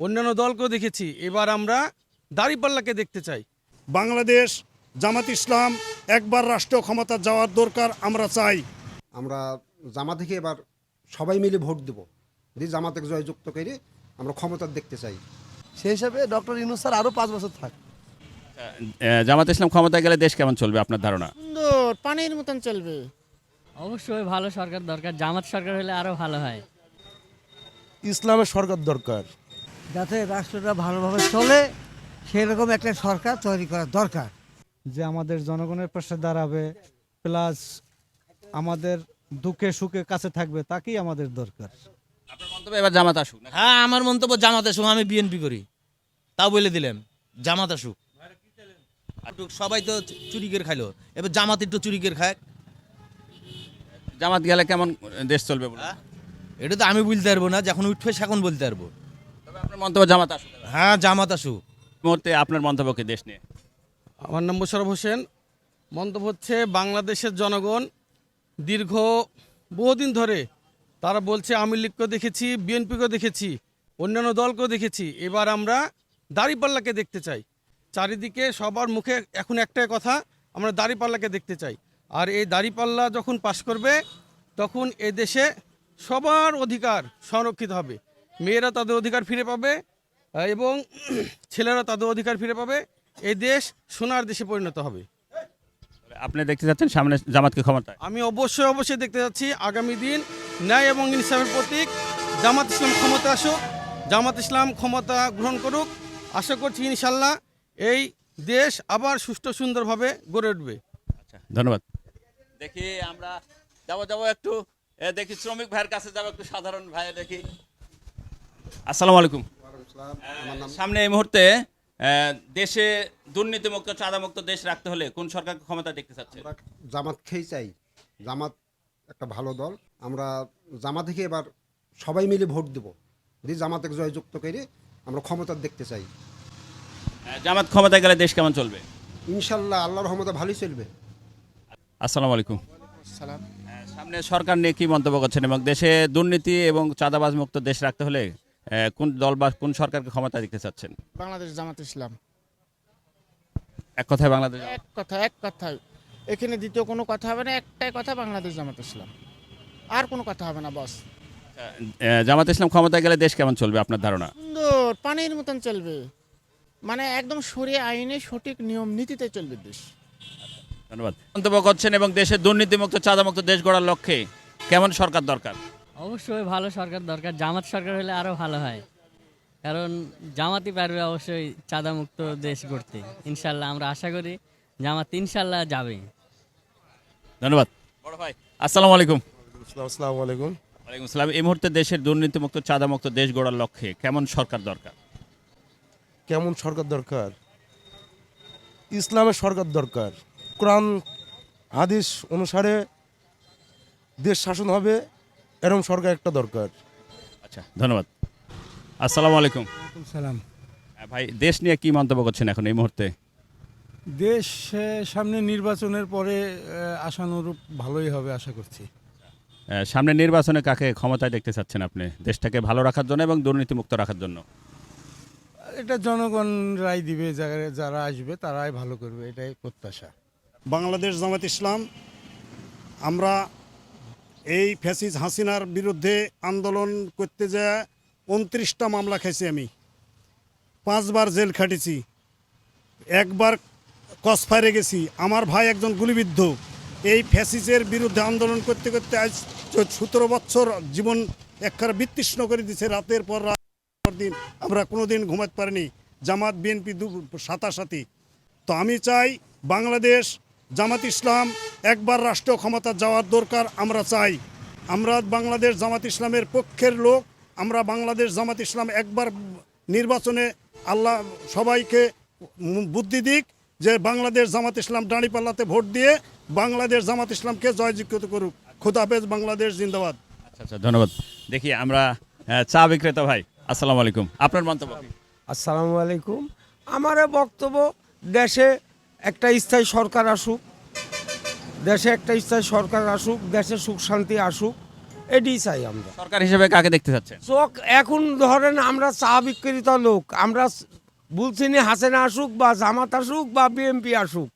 অন্যান্য দলকেও দেখেছি। এবার আমরা দাড়িপাল্লাকে দেখতে চাই। বাংলাদেশ জামাত ইসলাম একবার রাষ্ট্র ক্ষমতা যাওয়ার দরকার আমরা চাই। আমরা জামা থেকে এবার সবাই মিলে ভোট দেব। দিয়ে জামাতে জয়যুক্ত করে আমরা ক্ষমতা দেখতে চাই। সেই হিসাবে ডক্টর ইউনুস স্যার আরও পাঁচ বছর থাক। জামাত ইসলাম ক্ষমতায় গেলে দেশ কেমন চলবে আপনার ধারণা? সুন্দর পানির মতন চলবে। অবশ্যই ভালো সরকার দরকার জামাত সরকার হলে আরও ভালো হয়। ইসলামের সরকার দরকার। যাতে রাষ্ট্রটা ভালোভাবে চলে সেরকম একটা সরকার তৈরি করা দরকার। যে আমাদের জনগণের পাশে দাঁড়াবে প্লাস আমাদের দুঃখে সুখে কাছে থাকবে তাকেই আমাদের দরকার। আপনার মন্তব্য এবার জামাত আসুক হ্যাঁ আমার মন্তব্য জামাত আসুক আমি বিএনপি করি। তাও বলে দিলাম জামাত আসুক। সবাই তো চুরি করে খাইলো এবার জামাত একটু চুরি করে খায়। জামাত গেলে কেমন দেশ চলবে বলুন? হ্যাঁ? এটা তো আমি বলতে পারব না যখন উঠবে সেখন বলতে পারব। আপনার মন্তব্য জামাত এবার। হ্যাঁ জামাত এই মুহূর্তে আপনার মন্তব্যকে দেশ নিয়ে। আমার নাম মোশারফ হোসেন। মন্তব্য হচ্ছে বাংলাদেশের জনগণ দীর্ঘ বহুদিন ধরে তারা বলছে আওয়ামী লীগকেও দেখেছি বিএনপিকেও দেখেছি অন্যান্য দলকেও দেখেছি। এবার আমরা দাড়িপাল্লাকে দেখতে চাই। চারিদিকে সবার মুখে এখন একটাই কথা আমরা দাড়িপাল্লাকে দেখতে চাই। আর এই দাড়িপাল্লা যখন পাশ করবে তখন এ দেশে সবার অধিকার সংরক্ষিত হবে। মেয়েরা তাদের অধিকার ফিরে পাবে এবং ছেলেরা তাদের অধিকার ফিরে পাবে। এই দেশ সোনার দেশে পরিণত হবে। আপনি দেখতে যাচ্ছেন সামনে জামাতকে ক্ষমতায়। আমি অবশ্যই অবশ্যই দেখতে যাচ্ছি আগামী দিন ন্যায় এবং ইনসাফের প্রতীক। জামাত ইসলাম ক্ষমতা আসুক জামাত ইসলাম ক্ষমতা গ্রহণ করুক। আশা করছি ইনশাল্লাহ এই দেশ আবার সুষ্ঠু সুন্দরভাবে গড়ে উঠবে। আচ্ছা ধন্যবাদ। দেখি আমরা যাব যাব একটু। দেখি শ্রমিক ভাইয়ের কাছে যাব একটু সাধারণ ভাই দেখি। আসসালামু আলাইকুম। সামনে এই মুহূর্তে দেশে দুর্নীতিমুক্ত চাঁদামুক্ত দেশ রাখতে হলে কোন সরকারকে ক্ষমতা দেখতে চাচ্ছে? আমরা জামাত খেয়ে চাই। জামাত একটা ভালো দল। আমরা জামা থেকে এবার সবাই মিলে ভোট দেব। দিয়ে জামাতে জয়যুক্ত করে আমরা ক্ষমতা দেখতে চাই। জামাত ক্ষমতায় গেলে দেশ কেমন চলবে? ইনশাল্লাহ আল্লাহর রহমতে ভালোই চলবে। আসসালামু আলাইকুম। সালাম। সামনে সরকার নিয়ে কি মন্তব্য করছেন? এবং দেশে দুর্নীতি এবং চাঁদাবাজ মুক্ত দেশ রাখতে হলে কোন দল বা কোন সরকারকে ক্ষমতা দিতে চাচ্ছেন? বাংলাদেশ জামাত ইসলাম। এক কথায় বাংলাদেশ এক কথা এক কথায় এখানে দ্বিতীয় কোনো কথা হবে না একটাই কথা বাংলাদেশ জামাত ইসলাম। আর কোনো কথা হবে না বস। আহ, জামাত ইসলাম ক্ষমতায় গেলে দেশ কেমন চলবে আপনার ধারণা? সুন্দর পানির মতন চলবে। মানে একদম সরিয়ে আইনে সঠিক নিয়ম নীতিতে চলবে দেশ। ধন্যবাদ। মন্তব্য করছেন এবং দেশের দুর্নীতিমুক্ত চাঁদামুক্ত দেশ গড়ার লক্ষ্যে কেমন সরকার দরকার? অবশ্যই ভালো সরকার দরকার জামাত সরকার হলে আরও ভালো হয়। কারণ জামাতই পারবে অবশ্যই চাঁদামুক্ত দেশ গড়তে। ইনশাল্লাহ আমরা আশা করি জামাত ইনশাল্লাহ যাবে। ধন্যবাদ। বড় ভাই। আসসালামু আলাইকুম। আসসালামু আলাইকুম ওয়ালাইকুম আসসালাম। এই মুহূর্তে দেশের দুর্নীতিমুক্ত চাঁদামুক্ত দেশ গড়ার লক্ষ্যে কেমন সরকার দরকার? কেমন সরকার দরকার? ইসলামের সরকার দরকার। কোরআন হাদিস অনুসারে দেশ শাসন হবে এরকম সরকার একটা দরকার। আচ্ছা ধন্যবাদ। আসসালামু আলাইকুম। সালাম। আহ, ভাই দেশ নিয়ে কি মন্তব্য করছেন এখন এই মুহূর্তে? দেশ সামনে নির্বাচনের পরে আশানুরূপ ভালোই হবে আশা করছি। সামনে নির্বাচনে কাকে ক্ষমতায় দেখতে চাচ্ছেন আপনি? দেশটাকে ভালো রাখার জন্য এবং দুর্নীতিমুক্ত রাখার জন্য? এটা জনগণ রায় দিবে যারা যারা আসবে তারাই ভালো করবে এটাই প্রত্যাশা। বাংলাদেশ জামাত ইসলাম আমরা এই ফ্যাসিস হাসিনার বিরুদ্ধে আন্দোলন করতে যা উনত্রিশটা মামলা খাইছি আমি। পাঁচবার জেল খাটেছি। একবার কসফারে গেছি। আমার ভাই একজন গুলিবিদ্ধ। এই ফ্যাসিসের বিরুদ্ধে আন্দোলন করতে করতে আজ সতেরো বছর জীবন একখানা বিতৃষ্ণ করে দিছে, রাতের পর রাত দিন আমরা কোনো দিন ঘুমাতে পারিনি। জামাত, বিএনপি দু সাতাসাতি তো আমি চাই বাংলাদেশ জামাত ইসলাম একবার রাষ্ট্র ক্ষমতা যাওয়ার দরকার আমরা চাই। আমরা বাংলাদেশ জামাত ইসলামের পক্ষের লোক আমরা বাংলাদেশ জামাত ইসলাম একবার নির্বাচনে আল্লাহ সবাইকে বুদ্ধি দিক যে বাংলাদেশ জামাত ইসলাম দাঁড়িপাল্লাতে ভোট দিয়ে বাংলাদেশ জামাত ইসলামকে জয়যুক্ত করুক। খুদাফেজ বাংলাদেশ জিন্দাবাদ। আচ্ছা আচ্ছা ধন্যবাদ। দেখি আমরা চা বিক্রেতা ভাই আসসালামু আলাইকুম। আপনার মন্তব্য আসসালামু আলাইকুম। আমার বক্তব্য দেশে একটা স্থায়ী সরকার আসুক দেশে একটা স্থায়ী সরকার আসুক দেশে সুখ শান্তি আসুক এটি চাই আমরা। সরকার হিসেবে কাকে দেখতে চাচ্ছেন? চোখ এখন ধরেন আমরা চা বিক্রেতা লোক আমরা বলছি নি হাসেনা আসুক বা জামাত আসুক বা বিএমপি আসুক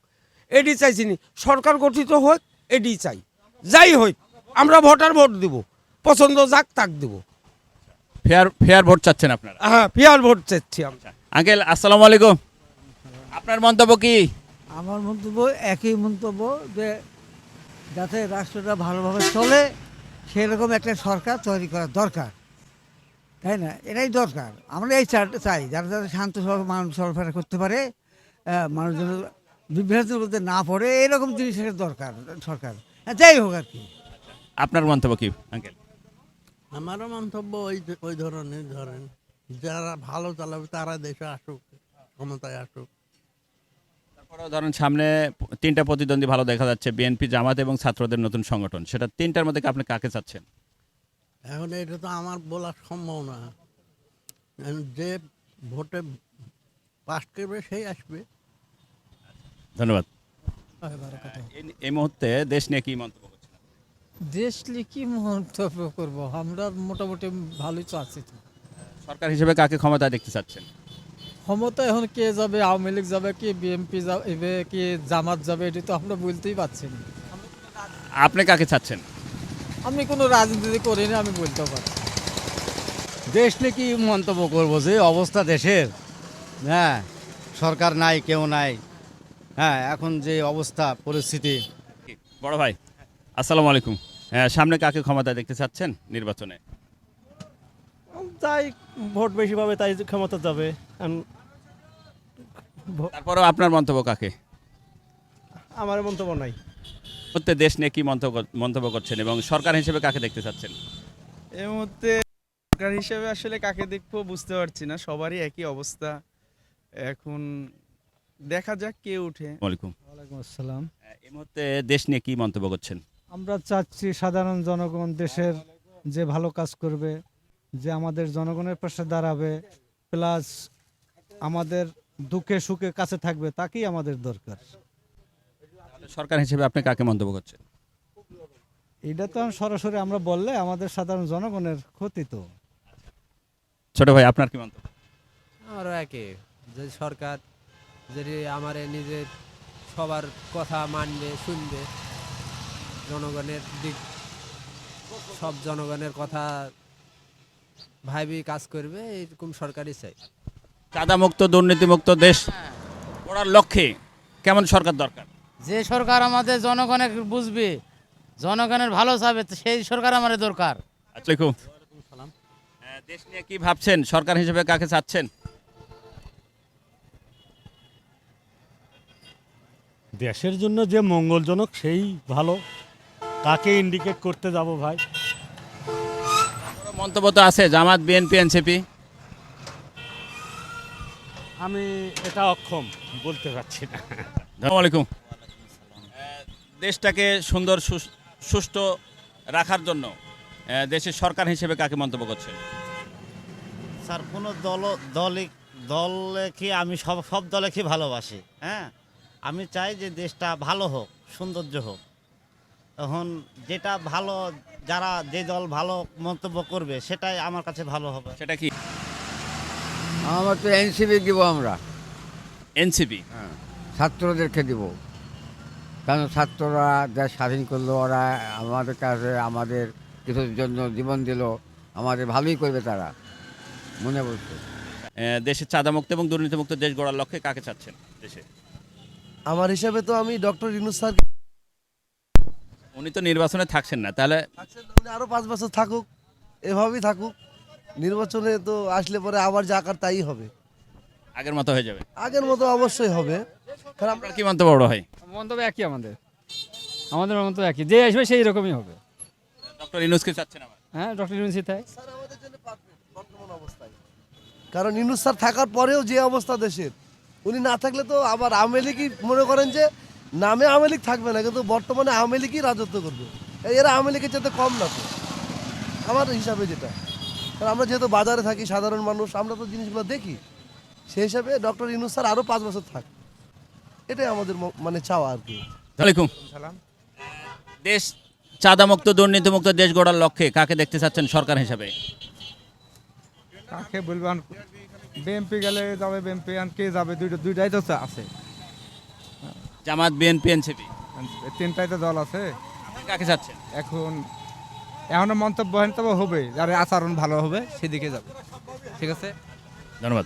এটি চাইছি নি সরকার গঠিত হোক এটি চাই। যাই হোক আমরা ভোটার ভোট দিব পছন্দ যাক তাক দিব। ফেয়ার ফেয়ার ভোট চাচ্ছেন আপনারা? হ্যাঁ ফেয়ার ভোট চাচ্ছি আমরা। আঙ্কেল আসসালামু আলাইকুম। আপনার মন্তব্য কি? আমার মন্তব্য একই মন্তব্য যে যাতে রাষ্ট্রটা ভালোভাবে চলে সেরকম একটা সরকার তৈরি করা দরকার। তাই না? এটাই দরকার। আমরা এই চারটা চাই যারা যারা শান্তভাবে মানুষ চলাফেরা করতে পারে আহ, মানুষ যেন বিভ্রান্তির মধ্যে না পড়ে এরকম জিনিসের দরকার সরকার। হ্যাঁ, যাই হোক আর কি। আপনার মন্তব্য কি আঙ্কেল? আমারও মন্তব্য ওই ওই ধরনের ধরেন যারা ভালো চালাবে তারা দেশে আসুক ক্ষমতায় আসুক। ধরেন সামনে তিনটা প্রতিদ্বন্দ্বী ভালো দেখা যাচ্ছে বিএনপি জামাত এবং ছাত্রদের নতুন সংগঠন। সেটা তিনটার মধ্যে আপনি কাকে চাচ্ছেন? এখন এটা তো আমার বলা সম্ভব না। যে ভোটে পাস করবে সেই আসবে। ধন্যবাদ। এই- এই মুহূর্তে দেশ নিয়ে কি মন্তব্য দেশ নিয়ে কি মন্তব্য করব? আমরা মোটামুটি ভালোই চাচ্ছি তো। সরকার হিসেবে কাকে ক্ষমতা দেখতে চাচ্ছেন? ক্ষমতা এখন কে যাবে? আওয়ামী লীগ যাবে কি বিএনপি যাবে কি জামাত যাবে এটি তো আমরা বলতেই পারছি না। আপনি কাকে চাচ্ছেন? আমি কোনো রাজনীতি করিনি আমি বলতে পারছি দেশ নিয়ে কি মন্তব্য করব যে অবস্থা দেশের? হ্যাঁ সরকার নাই কেউ নাই। হ্যাঁ এখন যে অবস্থা পরিস্থিতি। বড় ভাই আসসালামু আলাইকুম। হ্যাঁ সামনে কাকে ক্ষমতায় দেখতে চাচ্ছেন নির্বাচনে? তাই ভোট বেশি পাবে তাই ক্ষমতা যাবে। তারপরেও আপনার মন্তব্য কাকে? আমার মন্তব্য নাই। মুহূর্তে দেশ নিয়ে কি মন্তব্য মন্তব্য করছেন এবং সরকার হিসেবে কাকে দেখতে চাচ্ছেন? এই মুহূর্তে সরকার হিসেবে আসলে কাকে দেখব বুঝতে পারছি না সবারই একই অবস্থা। এখন দেখা যাক কে উঠে। ওয়ালাইকুম ওয়ালাইকুম আসসালাম। এই মুহূর্তে দেশ নিয়ে কি মন্তব্য করছেন? আমরা চাচ্ছি সাধারণ জনগণ দেশের যে ভালো কাজ করবে যে আমাদের জনগণের পাশে দাঁড়াবে প্লাস আমাদের দুঃখে সুখে কাছে থাকবে তাকেই আমাদের দরকার। সরকার হিসেবে আপনি কাকে মন্তব্য করছেন? এটা তো সরাসরি আমরা বললে আমাদের সাধারণ জনগণের ক্ষতি তো। ছোট ভাই আপনার কি মন্তব্য? আমারও একই যে সরকার যদি আমার নিজের সবার কথা মানবে শুনবে জনগণের দিক সব জনগণের কথা ভাবি কাজ করবে এরকম সরকারই চাই। চাঁদা মুক্ত দুর্নীতিমুক্ত দেশ করার লক্ষ্যে কেমন সরকার দরকার? যে সরকার আমাদের জনগণের বুঝবে জনগণের ভালো চাবে সেই সরকার আমাদের দরকার। দেশ নিয়ে কি ভাবছেন? সরকার হিসেবে কাকে চাচ্ছেন? দেশের জন্য যে মঙ্গলজনক সেই ভালো। কাকে ইন্ডিকেট করতে যাব ভাই? মন্তব্য তো আছে জামাত বিএনপি এনসিপি। আমি এটা অক্ষম বলতে পারছি না। আলাইকুম। দেশটাকে সুন্দর সুষ্ঠু রাখার জন্য দেশের সরকার হিসেবে কাকে মন্তব্য করছেন? স্যার কোনো দল দলে কি আমি সব সব দলেকে ভালোবাসি হ্যাঁ? আমি চাই যে দেশটা ভালো হোক সৌন্দর্য হোক। এখন যেটা ভালো যারা যে দল ভালো মন্তব্য করবে সেটাই আমার কাছে ভালো হবে। সেটা কি? আমার তো এনসিপি দিব আমরা। এনসিপি? ছাত্রদেরকে দিব। কারণ ছাত্ররা দেশ স্বাধীন করল ওরা আমাদের কাছে আমাদের কিছুর জন্য জীবন দিল আমাদের ভালোই করবে তারা মনে বলছে দেশের চাঁদামুক্ত এবং দুর্নীতিমুক্ত দেশ গড়ার লক্ষ্যে কাকে চাচ্ছেন দেশে? আমার হিসাবে তো আমি ডক্টর ইনুস স্যার উনি তো নির্বাচনে থাকছেন না তাহলে উনি আরও পাঁচ বছর থাকুক এভাবেই থাকুক। নির্বাচনে তো আসলে পরে আবার যা আকার তাই হবে। আগের মতো হয়ে যাবে। আগের মতো অবশ্যই হবে। কারণ আমরা আপনার কি মন্তব্য বড় হয়? মন্তব্য একই আমাদের। আমাদের মন্তব্য একই। যে আসবে সেই রকমই হবে। ডক্টর ইনুসকে চাচ্ছেন আবার। হ্যাঁ ডক্টর ইউনিসি তাই। স্যার আমাদের জন্য পারফেক্ট বর্তমান অবস্থায়। কারণ ইনুস স্যার থাকার পরেও যে অবস্থা দেশের উনি না থাকলে তো আবার আওয়ামী লীগই মনে করেন যে নামে আওয়ামী লীগ থাকবে না কিন্তু বর্তমানে আওয়ামী লীগই রাজত্ব করবে। এরা আওয়ামী লীগের চাইতে কম না তো। আমার হিসাবে যেটা। কারণ আমরা যেহেতু বাজারে থাকি সাধারণ মানুষ আমরা তো জিনিসগুলো দেখি। সেই হিসাবে ডক্টর ইনুস স্যার আরও পাঁচ বছর থাক। এটাই আমাদের মানে চাওয়া আর কি। ওয়ালাইকুম। দেশ চাঁদামুক্ত দুর্নীতিমুক্ত দেশ গড়ার লক্ষ্যে কাকে দেখতে চাচ্ছেন সরকার হিসাবে? কাকে বলবেন বিএমপি গেলে যাবে বিএমপি আর কে যাবে দুইটা দুইটাই তো আছে। জামাত বিএনপি এনসিপি তিনটাই তো দল আছে। কাকে চাচ্ছেন? এখন এখনও মন্তব্য তবে হবে যার আচরণ ভালো হবে সেদিকে যাবে। ঠিক আছে? ধন্যবাদ।